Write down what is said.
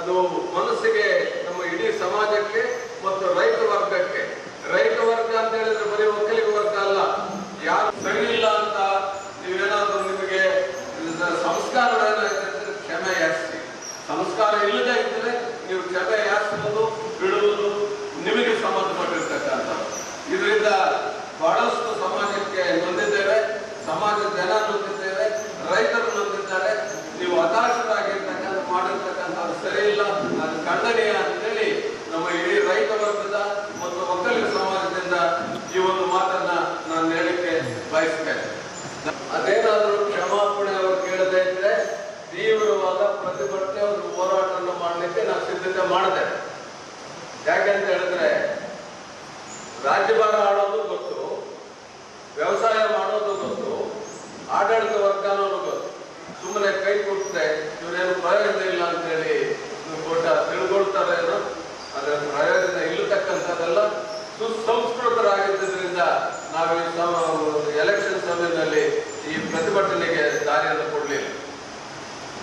ಅದು ಮನಸ್ಸಿಗೆ ನಮ್ಮ ಇಡೀ ಸಮಾಜಕ್ಕೆ ಮತ್ತು ರೈತ ವರ್ಗಕ್ಕೆ, ರೈತ ವರ್ಗ ಅಂತ ಹೇಳಿದ್ರೆ ಬರೀ ಒಕ್ಕಲಿಗ ವರ್ಗ ಅಲ್ಲ. ಯಾರು ಸರಿ ಇಲ್ಲ ಅಂತ ನೀವೇನಾದ್ರೂ ನಿಮಗೆ ಸಂಸ್ಕಾರ ಕ್ಷಮೆ ಯಾಚಿಸಿ. ಸಂಸ್ಕಾರ ಇಲ್ಲದೆ ಇದ್ರೆ ನೀವು ಕ್ಷಮೆ ಯಾಚಿಸುವುದು, ಬಿಡುವುದು ನಿಮಗೆ ಸಂಬಂಧಪಟ್ಟಿರ್ತಕ್ಕಂಥ ಇದರಿಂದ ಬಹಳಷ್ಟು ಸಮಾಜಕ್ಕೆ ಹೊಂದಿದ್ದೇವೆ ಸಮಾಜದ ಜನ ನೊಂದಿದ್ದೇವೆ ರೈತರು ನೊಂದಿದ್ದಾರೆ ನೀವು ಹತಾಶರಾಗಿರ್ತಕ್ಕಂಥ ಮಾಡಿರ್ತಕ್ಕಂಥದ್ದು ಸರಿ ಇಲ್ಲ ಅದು ಖಂಡನೀಯ ಅಂತೇಳಿ ನಮ್ಮ ಇಡೀ ರೈತ ವರ್ಗದ ಮತ್ತು ಒಕ್ಕಲಿಗ ಸಮಾಜದಿಂದ ಈ ಒಂದು ಮಾತನ್ನ ನಾನು ಹೇಳಕ್ಕೆ ಬಯಸ್ತೇನೆ. ಅದೇನಾದರೂ ಕ್ಷಮಾಪಣೆ ಅವರು ಕೇಳದೇ ಇದ್ರೆ ತೀವ್ರವಾದ ಪ್ರತಿಭಟನೆ ಒಂದು ಹೋರಾಟವನ್ನು ಮಾಡಲಿಕ್ಕೆ ನಾನು ಸಿದ್ಧತೆ ಮಾಡಿದೆ. ಯಾಕೆಂತ ಹೇಳಿದ್ರೆ, ರಾಜ್ಯಭಾರ ಆಡೋದು ಗೊತ್ತು, ವ್ಯವಸಾಯ ಮಾಡೋದು ಗೊತ್ತು, ಆಡಳಿತ ವರ್ಗನೂ ಗೊತ್ತು. ಸುಮ್ಮನೆ ಕೈ ಕೊಟ್ಟರೆ ಇವರೇನು ಪ್ರಯೋಜನ ಇಲ್ಲ ಅಂತೇಳಿ ಸುಸಂಸ್ಕೃತರಾಗಿದ್ದರಿಂದ ನಾವು ಈ